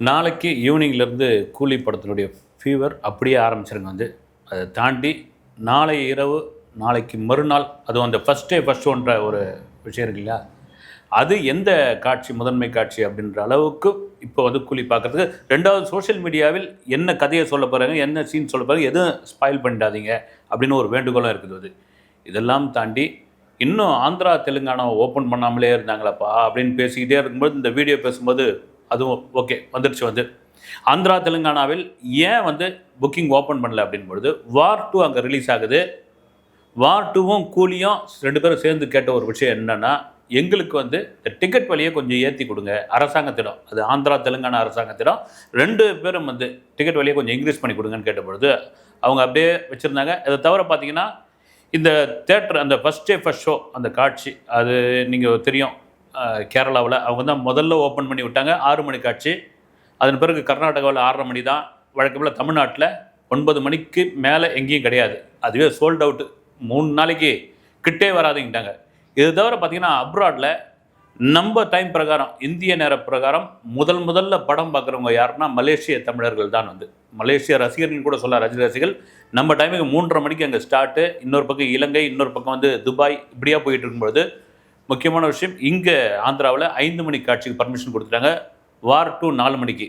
நாளைக்கு ஈவினிங்லேருந்து கூலி படத்தினுடைய ஃபீவர் அப்படியே ஆரம்பிச்சிருங்க வந்து. அதை தாண்டி நாளை இரவு நாளைக்கு மறுநாள் அதுவும் அந்த ஃபஸ்ட் டே ஃபஸ்ட் ஒன்ற ஒரு விஷயம் இருக்கு இல்லையா? அது எந்த காட்சி முதன்மை காட்சி அப்படின்ற அளவுக்கு இப்போ வந்து கூலி பார்க்குறதுக்கு ரெண்டாவது சோஷியல் மீடியாவில் என்ன கதையை சொல்ல போகிறாங்க என்ன சீன் சொல்ல போகிறாங்க எதுவும் ஸ்பாயில் பண்ணிடாதீங்க அப்படின்னு ஒரு வேண்டுகோளும் இருக்குது அது. இதெல்லாம் தாண்டி இன்னும் ஆந்திரா தெலுங்கானாவை ஓப்பன் பண்ணாமலே இருந்தாங்களப்பா அப்படின்னு பேசிக்கிட்டே இருக்கும்போது இந்த வீடியோ பேசும்போது அதுவும் ஓகே வந்துடுச்சு வந்து. ஆந்திரா தெலுங்கானாவில் ஏன் வந்து புக்கிங் ஓப்பன் பண்ணல அப்படின்பொழுது வார் டூ அங்கே ரிலீஸ் ஆகுது. வார் டூவும் கூலியும் ரெண்டு பேரும் சேர்ந்து கேட்ட ஒரு விஷயம் என்னென்னா எங்களுக்கு வந்து இந்த டிக்கெட் வழியை கொஞ்சம் ஏற்றி கொடுங்க. அரசாங்கத்திடம் அது ஆந்திரா தெலுங்கானா அரசாங்கத்திடம் ரெண்டு பேரும் வந்து டிக்கெட் வழியை கொஞ்சம் இன்க்ரீஸ் பண்ணி கொடுங்கன்னு கேட்டபொழுது அவங்க அப்படியே வச்சுருந்தாங்க. இதை தவிர பார்த்தீங்கன்னா இந்த தேட்டர் அந்த ஃபஸ்ட் டே ஃபஸ்ட் ஷோ அந்த காட்சி அது நீங்கள் தெரியும். கேரளாவில். அவங்க தான் முதல்ல ஓப்பன் பண்ணி விட்டாங்க. ஆறு மணி காட்சி அதன் பிறகு கர்நாடகாவில் ஆறரை மணி தான். வழக்கம்போல் தமிழ்நாட்டில் ஒன்பது மணிக்கு மேலே எங்கேயும் கிடையாது. அதுவே சோல்ட் அவுட்டு மூணு நாளைக்கு கிட்டே வராதுங்கிட்டாங்க. இது தவிர பார்த்தீங்கன்னா அப்ராடில் நம்ம டைம் பிரகாரம் இந்திய நேர பிரகாரம் முதல் முதல்ல படம் பார்க்குறவங்க யாருன்னா மலேசிய தமிழர்கள் தான் வந்து. மலேசிய ரசிகர்கள் கூட சொல்ல ரஜினி ரசிகர்கள். நம்ம டைமுக்கு மூன்றரை மணிக்கு அங்கே ஸ்டார்ட்டு இன்னொரு பக்கம் இலங்கை இன்னொரு பக்கம் வந்து துபாய். இப்படியாக போயிட்டு இருக்கும்பொழுது முக்கியமான விஷயம் இங்கே ஆந்திராவில் ஐந்து மணி காட்சிக்கு பர்மிஷன் கொடுத்துட்டாங்க. வார் டூ நாலு மணிக்கு.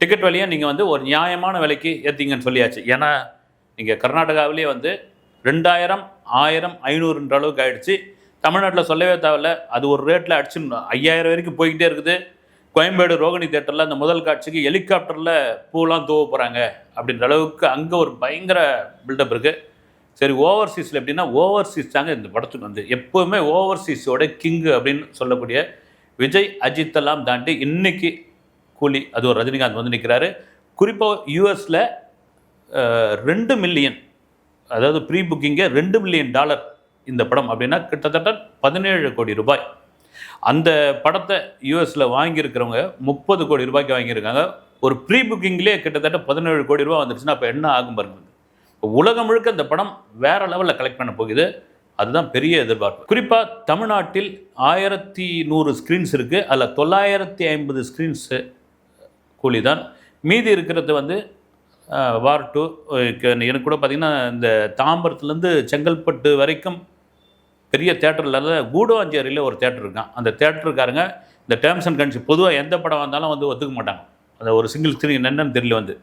டிக்கெட் வழியாக நீங்கள் வந்து ஒரு நியாயமான விலைக்கு ஏற்றிங்கன்னு சொல்லியாச்சு. ஏன்னா நீங்கள் கர்நாடகாவிலே வந்து ரெண்டாயிரம் ஆயிரம் ஐநூறுன்ற அளவுக்கு ஆகிடுச்சு தமிழ்நாட்டில் சொல்லவே தேவையில்ல. அது ஒரு ரேட்டில் அடிச்சு ஐயாயிரம் வரைக்கும் போய்கிட்டே இருக்குது. கோயம்பேடு ரோகிணி தேட்டரில் அந்த முதல் காட்சிக்கு ஹெலிகாப்டரில் பூலாம் தூவ போகிறாங்க அப்படின்ற அளவுக்கு அங்கே ஒரு பயங்கர பில்டப் இருக்குது சரி ஓவர்சீஸில் எப்படின்னா ஓவர்சீஸ் தாங்க இந்த படத்துக்கு வந்து எப்போவுமே ஓவர்சீஸோட கிங்கு அப்படின்னு சொல்லக்கூடிய விஜய் அஜித் எல்லாம் தாண்டி இன்னைக்கு கூலி அது ஒரு ரஜினிகாந்த் வந்து நிற்கிறாரு குறிப்பாக யூஎஸில் ரெண்டு மில்லியன் அதாவது ப்ரீ புக்கிங்கே ரெண்டு மில்லியன் டாலர் இந்த படம் அப்படின்னா கிட்டத்தட்ட பதினேழு கோடி ரூபாய். அந்த படத்தை யூஎஸில் வாங்கியிருக்கிறவங்க முப்பது கோடி ரூபாய்க்கு வாங்கியிருக்காங்க. ஒரு ப்ரீ புக்கிங்லேயே கிட்டத்தட்ட பதினேழு கோடி ரூபாய் வந்துருச்சுன்னா அப்போ என்ன ஆகும் பாருங்க. உலகம் முழுக்க இந்த படம் வேற லெவலில் கலெக்ட் பண்ண போகுது. அதுதான் பெரிய எதிர்பார்ப்பு. குறிப்பாக தமிழ்நாட்டில் ஆயிரத்தி நூறு ஸ்க்ரீன்ஸ் இருக்குது அதில் தொள்ளாயிரத்தி ஐம்பது ஸ்க்ரீன்ஸு கூலி தான் மீதி இருக்கிறது வந்து வார் டூ எனக்கு கூட பார்த்திங்கன்னா இந்த தாம்பரத்துலேருந்து செங்கல்பட்டு வரைக்கும் பெரிய தேட்டரில் கூடுவாஞ்சேரியில் ஒரு தேட்டர் இருக்கான். அந்த தேட்டருக்காரங்க இந்த டேர்ம்ஸ் அண்ட் கண்டிஷன் பொதுவாக எந்த படம் வந்தாலும் வந்து ஒத்துக்க மாட்டாங்க. அந்த ஒரு சிங்கிள் ஸ்க்ரீன் என்னென்னு தெரியல வந்து.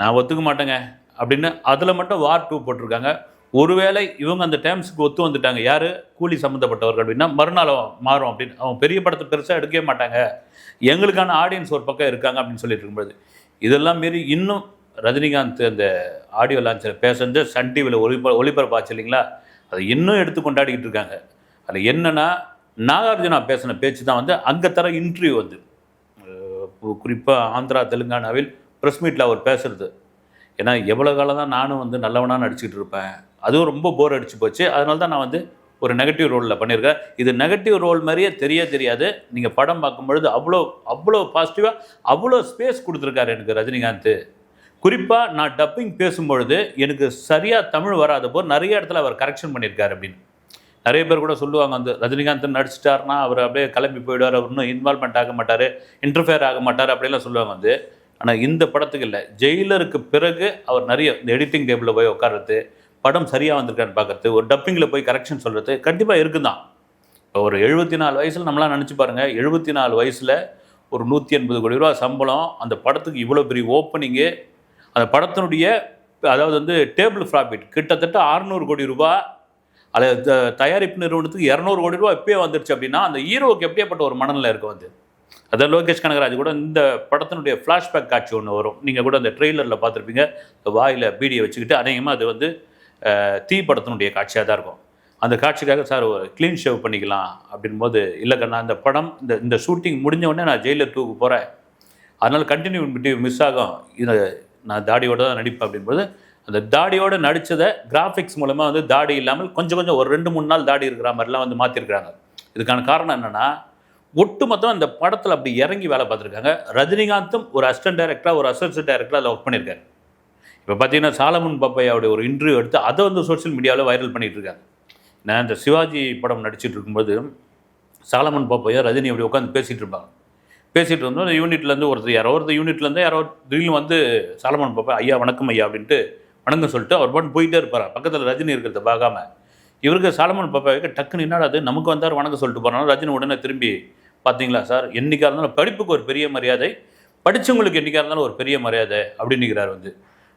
நான் ஒத்துக்க மாட்டேங்க. அப்படின்னு அதில் மட்டும் வார் டூ போட்டிருக்காங்க. ஒருவேளை இவங்க அந்த டேர்ம்ஸுக்கு ஒத்து வந்துட்டாங்க. யார்? கூலி சம்மந்தப்பட்டவர்கள் அப்படின்னா மறுநாள் மாறும் அப்படின்னு. அவன் பெரிய படத்தை பெருசாக எடுக்கவே மாட்டாங்க. எங்களுக்கான ஆடியன்ஸ் ஒரு பக்கம் இருக்காங்க அப்படின்னு சொல்லிட்டு இருக்கும்போது இதெல்லாம் மீறி இன்னும் ரஜினிகாந்த் அந்த ஆடியோ லான்ச்சில் பேசுறது சன் டிவியில் ஒளிபர ஒளிபரப்பாச்சு இல்லைங்களா? அதை இன்னும் எடுத்து கொண்டாடிக்கிட்டு இருக்காங்க. அதில் என்னென்னா நாகார்ஜுனா பேசின பேச்சு தான் வந்து அங்கே தர இன்டர்வியூ வந்து. குறிப்பாக ஆந்திரா தெலுங்கானாவில் ப்ரெஸ் மீட்டில் அவர் பேசுறது. ஏன்னா எவ்வளோ காலம் தான் நானும் வந்து நல்லவனாக நடிச்சுக்கிட்டு இருப்பேன். அதுவும் ரொம்ப போர் அடிச்சு போச்சு. அதனால தான் நான் வந்து ஒரு நெகட்டிவ் ரோலில் பண்ணியிருக்கேன். இது நெகட்டிவ் ரோல் மாதிரியே தெரிய தெரியாது. நீங்கள் படம் பார்க்கும்பொழுது அவ்வளோ அவ்வளோ பாசிட்டிவாக அவ்வளோ ஸ்பேஸ் கொடுத்துருக்காரு எனக்கு ரஜினிகாந்த். குறிப்பாக நான் டப்பிங் பேசும்பொழுது எனக்கு சரியாக தமிழ் வராத போது நிறைய இடத்துல அவர் கரெக்ஷன் பண்ணியிருக்காரு அப்படின்னு. நிறைய பேர் கூட சொல்லுவாங்க வந்து ரஜினிகாந்த் நடிச்சிட்டாருன்னா அவர் அப்படியே கிளம்பி போயிடுவார். அவர் இன்னும் இன்வால்மெண்ட் ஆக மாட்டார் இன்டர்ஃபியர் ஆக மாட்டார் அப்படிலாம் சொல்லுவாங்க வந்து. ஆனால் இந்த படத்துக்கு இல்லை. ஜெயிலருக்கு பிறகு அவர் நிறைய இந்த எடிட்டிங் டேபிளில் போய் உட்கார்றது படம் சரியாக வந்திருக்கான்னு பார்க்கறது ஒரு டப்பிங்கில் போய் கரெக்ஷன் சொல்கிறது கண்டிப்பாக இருக்குதான். இப்போ ஒரு எழுபத்தி நாலு வயசில் நம்மளாம் நினச்சி பாருங்கள் எழுபத்தி நாலு வயசில் ஒரு நூற்றி எண்பது கோடி ரூபா சம்பளம் அந்த படத்துக்கு இவ்வளோ பெரிய ஓப்பனிங்கு அந்த படத்தினுடைய அதாவது வந்து டேபிள் ப்ராஃபிட் கிட்டத்தட்ட 600 கோடி ரூபா அது த- தயாரிப்பு நிறுவனத்துக்கு இரநூறு கோடி ரூபாய் எப்பயே வந்துருச்சு அப்படின்னா அந்த ஹீரோவுக்கு எப்படியாப்பட்ட ஒரு மனநிலை இருக்குது வந்து? அதான் லோகேஷ் கனகராஜ் கூட இந்த படத்தினுடைய ஃப்ளாஷ்பேக் காட்சி ஒன்று வரும். நீங்கள் கூட அந்த ட்ரெய்லரில் பார்த்துருப்பீங்க. இந்த வாயில் பீடியை வச்சுக்கிட்டு அநேகமாக அது வந்து தீ படத்தினுடைய காட்சியாக தான் இருக்கும். அந்த காட்சிக்காக சார் ஒரு க்ளீன் ஷேவ் பண்ணிக்கலாம் அப்படின்போது இல்லை கண்ணா இந்த படம் இந்த இந்த ஷூட்டிங் முடிஞ்ச உடனே நான் ஜெயிலில் தூக்கு போகிறேன் அதனால் கண்டினியூ மிஸ் ஆகும். இதை நான் தாடியோடு தான் நடிப்பேன் அப்படின்போது அந்த தாடியோடு நடித்ததை கிராஃபிக்ஸ் மூலமாக வந்து தாடி இல்லாமல் கொஞ்சம் கொஞ்சம் ஒரு ரெண்டு மூணு நாள் தாடி இருக்கிற மாதிரிலாம் வந்து மாற்றிருக்கிறாங்க இதுக்கான காரணம் என்னென்னா ஒட்டுமொத்தம் அந்த படத்தில் அப்படி இறங்கி வேலை பார்த்துருக்காங்க. ரஜினிகாந்தும் ஒரு அசிஸ்டன்ட் டைரக்டராக ஒரு அசிஸ்டன்ட் டைரக்டராக அதில் ஒர்க் பண்ணியிருக்காரு. இப்போ பார்த்தீங்கன்னா சாலமன் பப்பையாவுடைய ஒரு இன்டர்வியூ எடுத்து அதை வந்து சோஷியல் மீடியாவில் வைரல் பண்ணிட்டு இருக்காங்க. நான் இந்த சிவாஜி படம் நடிச்சிட்டு இருக்கும்போது சாலமன் பாப்பையா ரஜினி அப்படி உட்காந்து பேசிகிட்டு இருப்பாங்க. பேசிகிட்டு இருந்தோம் அந்த யூனிட்லேருந்து ஒருத்தர் யாரோ ஒருத்தர் யூனிட்லேருந்து யாரோ திடீர்னு வந்து சாலமன் பாப்பா ஐயா வணக்கம் ஐயா அப்படின்ட்டு வணக்கம் சொல்லிட்டு அவர் பாட்டு போயிட்டே இருப்பார். பக்கத்தில் ரஜினி இருக்கிறத பார்க்காம. இவருக்கு சாலமன் பாப்பாவுக்கு டக்குன்னு என்னடாது நமக்கு வந்தார் வணக்கம் சொல்லிட்டு போகிறனால ரஜினி உடனே திரும்பி பார்த்தீங்களா சார்? என்றைக்காக இருந்தாலும் படிப்புக்கு ஒரு பெரிய மரியாதை படித்தவங்களுக்கு என்றைக்காக இருந்தாலும் ஒரு பெரிய மரியாதை அப்படின்னுக்கிறார் வந்து.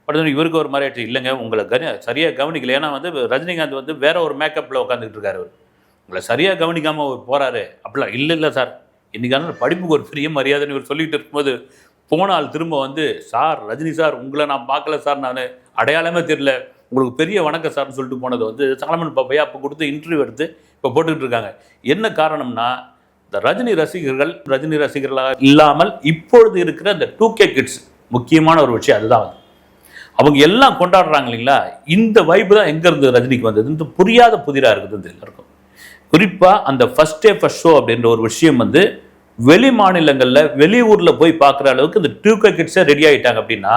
பட் இவருக்கு ஒரு மரியாதை இல்லைங்க. உங்களை கனி சரியாக கவனிக்கல. ஏன்னா வந்து ரஜினிகாந்த் வந்து வேற ஒரு மேக்கப்பில் உட்காந்துக்கிட்டு இருக்காரு அவர். உங்களை சரியாக கவனிக்காமல் போகிறாரு அப்படிலாம் இல்லை இல்லை சார். இன்றைக்கான படிப்புக்கு ஒரு பெரிய மரியாதைன்னு இவர் சொல்லிக்கிட்டு இருக்கும்போது போனால் திரும்ப வந்து சார் ரஜினி சார் உங்களை நான் பார்க்கல சார் நான். அடையாளமே தெரியல. உங்களுக்கு பெரிய வணக்கம் சார்னு சொல்லிட்டு போனது வந்து சாலமன் பாப்பையா அப்போ கொடுத்து இன்டர்வியூ எடுத்து இப்போ போட்டுக்கிட்டு இருக்காங்க. என்ன காரணம்னா இந்த ரஜினி ரசிகர்கள் ரஜினி ரசிகர்களாக இல்லாமல் இப்பொழுது இருக்கிற இந்த டூ கே கிட்ஸ் முக்கியமான ஒரு விஷயம் அதுதான் வந்து அவங்க எல்லாம் கொண்டாடுறாங்க இல்லைங்களா? இந்த வைப்பு தான் எங்கேருந்து ரஜினிக்கு வந்தது? இந்த புரியாத புதிராக இருக்குது எல்லாருக்கும். குறிப்பாக அந்த ஃபர்ஸ்ட் டே ஃபர்ஸ்ட் ஷோ அப்படின்ற ஒரு விஷயம் வந்து வெளி மாநிலங்களில் வெளியூரில் போய் பார்க்குற அளவுக்கு இந்த டூ கே கிட்ஸே ரெடி ஆகிட்டாங்க அப்படின்னா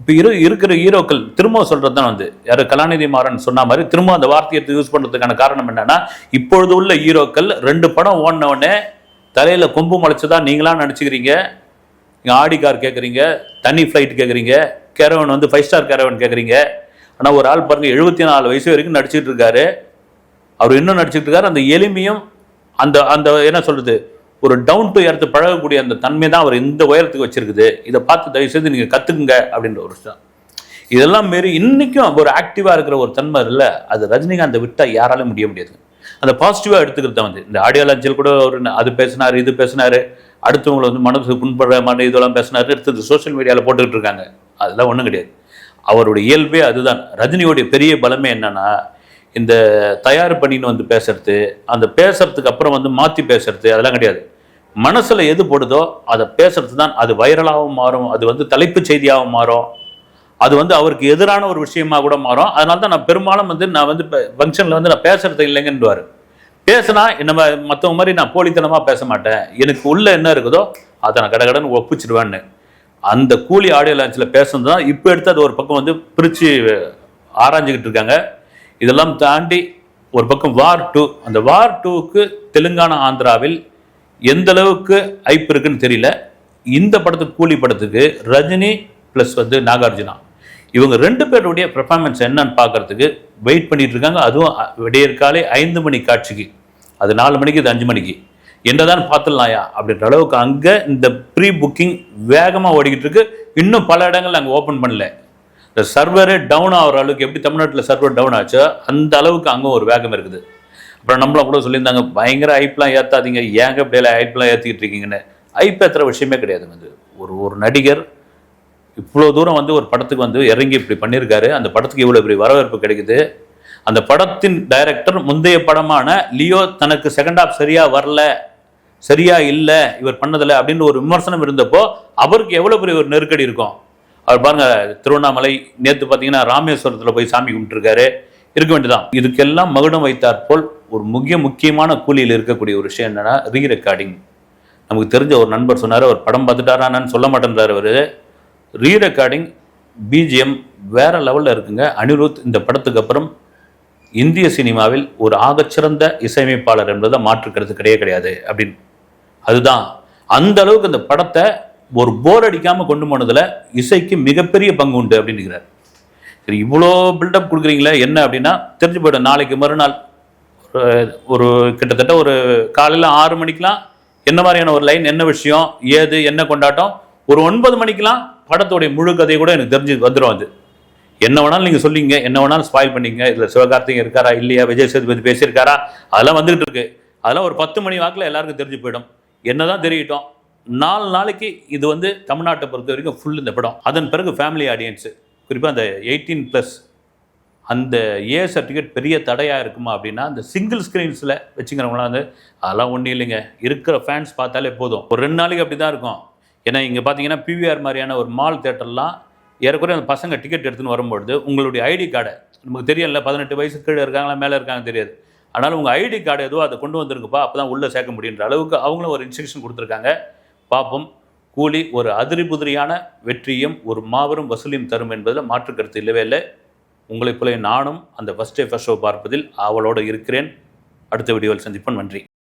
இப்போ இரு இருக்கிற ஹீரோக்கள் திரும்ப சொல்கிறது தான் வந்து. யார் கலாநிதி மாறன் சொன்ன மாதிரி திரும்ப அந்த வார்த்தையை யூஸ் பண்ணுறதுக்கான காரணம் என்னன்னா இப்பொழுது உள்ள ஹீரோக்கள் ரெண்டு படம் ஓடினவொடனே தலையில் கொம்பு முளைச்சதா நீங்களாம் நினச்சிக்கிறீங்க? நீங்கள் ஆடி கார் கேட்குறீங்க தனி ஃப்ளைட் கேட்குறீங்க கேரவன் வந்து ஃபைவ் ஸ்டார் கேரவன் கேட்குறீங்க ஆனால் ஒரு ஆள் பாருங்கள் எழுபத்தி நாலு வயசு வரைக்கும் நடிச்சிட்டு இருக்காரு. அவர் இன்னும் நடிச்சிட்டு இருக்காரு அந்த எளிமையும் அந்த அந்த என்ன சொல்றது ஒரு டவுன் டு எர்த்து பழகக்கூடிய அந்த தன்மை தான் அவர் இந்த உயரத்துக்கு வச்சிருக்குது. இதை பார்த்து தயவு செய்து நீங்கள் கற்றுக்குங்க அப்படின்ற ஒரு விஷயம். இதெல்லாம் மாரி இன்னைக்கும் ஒரு ஆக்டிவாக இருக்கிற ஒரு தன்மை இல்லை. அது ரஜினிகாந்தை விட்டால் யாராலும் முடிய முடியாது. அந்த பாசிட்டிவாக எடுத்துக்கிறத வந்து. இந்த ஆடியோ லான்ச்சில் கூட ஒரு அது பேசினார் இது பேசினாரு. அடுத்தவங்களை வந்து மனசு புண்படுற மாதிரி இதெல்லாம் பேசினாரு. எடுத்தது சோஷியல் மீடியாவில் போட்டுக்கிட்டு இருக்காங்க. அதெல்லாம் ஒன்றும் கிடையாது. அவருடைய இயல்பே அதுதான். ரஜினியோடைய பெரிய பலமே என்னன்னா இந்த தயார் பண்ணின்னு வந்து பேசுறது அந்த பேசுறதுக்கு அப்புறம் வந்து மாற்றி பேசுறது அதெல்லாம் கிடையாது. மனசில் எது போடுதோ அதை பேசுறது தான் அது வைரலாகவும் மாறும். அது வந்து தலைப்புச் செய்தியாகவும் மாறும். அது வந்து அவருக்கு எதிரான ஒரு விஷயமா கூட மாறும். அதனால தான் நான் பெரும்பாலும் வந்து நான் வந்து இப்போ ஃபங்க்ஷனில் வந்து நான் பேசுறது இல்லைங்கன்னுவார். பேசினா நம்ம மற்றவங்க மாதிரி நான் போலித்தனமாக பேச மாட்டேன். எனக்கு உள்ள என்ன இருக்குதோ அதை நான் கடகடன்னு ஒப்பிச்சிடுவேன்னு. அந்த கூலி ஆடியோ லான்ச்சில் பேசுனது தான் இப்போ எடுத்து அது ஒரு பக்கம் வந்து பிரித்து ஆராய்ஞ்சிக்கிட்டு இருக்காங்க. இதெல்லாம் தாண்டி ஒரு பக்கம் வார் டூ. அந்த வார் டூக்கு தெலுங்கானா ஆந்திராவில் எந்த அளவுக்கு ஐப் இருக்குன்னு தெரியல. இந்த படத்துக்கு கூலி படத்துக்கு ரஜினி ப்ளஸ் வந்து நாகார்ஜுனா. இவங்க ரெண்டு பேருடைய பெர்ஃபார்மன்ஸ் என்னன்னு பார்க்கறதுக்கு வெயிட் பண்ணிட்டு இருக்காங்க. அதுவும் விடியற்காலை ஐந்து மணி காட்சிக்கு. அது நாலு மணிக்கு இது அஞ்சு மணிக்கு. என்னதான் பார்த்துடலாயா அப்படின்ற அளவுக்கு அங்கே இந்த ப்ரீ புக்கிங் வேகமாக ஓடிக்கிட்டு இருக்கு. இன்னும் பல இடங்கள் அங்கே ஓப்பன் பண்ணல. இந்த சர்வரே டவுன் ஆகிற அளவுக்கு எப்படி தமிழ்நாட்டில் சர்வர் டவுன் ஆச்சோ அந்த அளவுக்கு அங்கே ஒரு வேகம் இருக்குது. அப்புறம் நம்மளாம் கூட சொல்லியிருந்தாங்க பயங்கர ஐப்லாம் ஏற்றாதீங்க ஏங்க இப்படியெல்லாம் ஐப்லாம் ஏற்றிக்கிட்டு இருக்கீங்கன்னு. ஐப் ஏற்றுற விஷயமே கிடையாது வந்து. ஒரு ஒரு நடிகர் இவ்வளோ தூரம் வந்து ஒரு படத்துக்கு வந்து இறங்கி இப்படி பண்ணியிருக்காரு. அந்த படத்துக்கு இவ்வளோ பெரிய வரவேற்பு கிடைக்குது. அந்த படத்தின் டைரக்டர் முந்தைய படமான லியோ தனக்கு செகண்ட் ஆஃப் சரியாக வரல சரியா இல்லை இவர் பண்ணதில்லை அப்படின்னு ஒரு விமர்சனம் இருந்தப்போ அவருக்கு எவ்வளோ பெரிய ஒரு நெருக்கடி இருக்கும். அவர் பாருங்கள் திருவண்ணாமலை நேற்று பார்த்தீங்கன்னா ராமேஸ்வரத்தில் போய் சாமி கும்பிட்டுருக்காரு. இருக்க வேண்டியதான் இதுக்கெல்லாம் மகுடம் வைத்தாற்போல் ஒரு முக்கிய முக்கியமான கூலியில் இருக்கக்கூடிய ஒரு விஷயம் என்னென்னா ரீ ரெக்கார்டிங் நமக்கு தெரிஞ்ச ஒரு நண்பர் சொன்னார் அவர் படம் பார்த்துட்டாரான்னு சொல்ல மாட்டேன்றார் அவர். ரீ ரெக்கார்டிங் பிஜிஎம் வேற லெவலில் இருக்குங்க. அனிருத் இந்த படத்துக்கு அப்புறம் இந்திய சினிமாவில் ஒரு ஆகச்சிறந்த இசையமைப்பாளர் என்பதை மாற்றுக்கிறது கிடையவே கிடையாது அப்படின்னு. அதுதான். அந்த அளவுக்கு அந்த படத்தை ஒரு போர் அடிக்காமல் கொண்டு போனதில் இசைக்கு மிகப்பெரிய பங்கு உண்டு அப்படின்னுங்கிறார் சரி இவ்வளோ பில்டப் கொடுக்குறீங்களே என்ன அப்படின்னா தெரிஞ்சு போய்டும். நாளைக்கு மறுநாள் ஒரு- கிட்டத்தட்ட ஒரு காலையில் ஆறு மணிக்கெலாம் என்ன மாதிரியான ஒரு லைன் என்ன விஷயம் ஏது என்ன கொண்டாட்டம்? ஒரு ஒன்பது மணிக்கெலாம் படத்தோடைய முழு கதையை கூட எனக்கு தெரிஞ்சு வந்துடும் அது. என்ன வேணாலும் நீங்கள் சொல்லிங்க என்ன வேணாலும் ஸ்பாயில் பண்ணீங்க இதில் சிவகார்த்திகை இருக்காரா? இல்லையா? விஜய் சேதுபதி பேசியிருக்காரா? அதெல்லாம் வந்துகிட்டு இருக்கு. அதெல்லாம் ஒரு பத்து மணி வாக்கில் எல்லாருக்கும் தெரிஞ்சு போயிடும். என்னதான் தெரியட்டும். நாலு நாளைக்கு இது வந்து தமிழ்நாட்டை பொறுத்த வரைக்கும் ஃபுல் இந்த படம். அதன் பிறகு ஃபேமிலி ஆடியன்ஸு குறிப்பாக அந்த எயிட்டீன் ப்ளஸ் அந்த ஏ சர்டிஃபிகேட் பெரிய தடையாக இருக்குமா அப்படின்னா அந்த சிங்கிள் ஸ்க்ரீன்ஸில் வச்சுக்கிறவங்களாம் வந்து அதெல்லாம் ஒன்றும் இல்லைங்க. இருக்கிற ஃபேன்ஸ் பார்த்தாலே போதும். ஒரு ரெண்டு நாளைக்கு அப்படி தான் இருக்கும். ஏன்னா இங்கே பார்த்தீங்கன்னா பிவிஆர் மாதிரியான ஒரு மால் தேட்டர்லாம் ஏறக்குறைய அந்த பசங்க டிக்கெட் எடுத்துன்னு வரும்பொழுது உங்களுடைய ஐடி கார்டை நமக்கு தெரியல பதினெட்டு வயசு கீழே இருக்காங்களா மேலே இருக்காங்க தெரியாது. அதனால் உங்கள் ஐடி கார்டு எதுவோ அதை கொண்டு வந்திருக்குப்பா அப்போ தான் உள்ளே சேர்க்க முடியுன்ற அளவுக்கு அவங்களும் ஒரு இன்ஸ்ட்ரக்ஷன் கொடுத்துருக்காங்க. பார்ப்போம் கூலி ஒரு அதிரி புதிரியான வெற்றியும் ஒரு மாபெரும் வசூலியும் தரும் என்பதில் மாற்று கருத்து இல்லவே இல்லை. உங்களைப் போல நானும் அந்த ஃபஸ்ட் டே ஃபஸ்ட் ஷோ பார்ப்பதில் ஆவலோடு இருக்கிறேன். அடுத்த வீடியோவில் சந்திப்போம். நன்றி.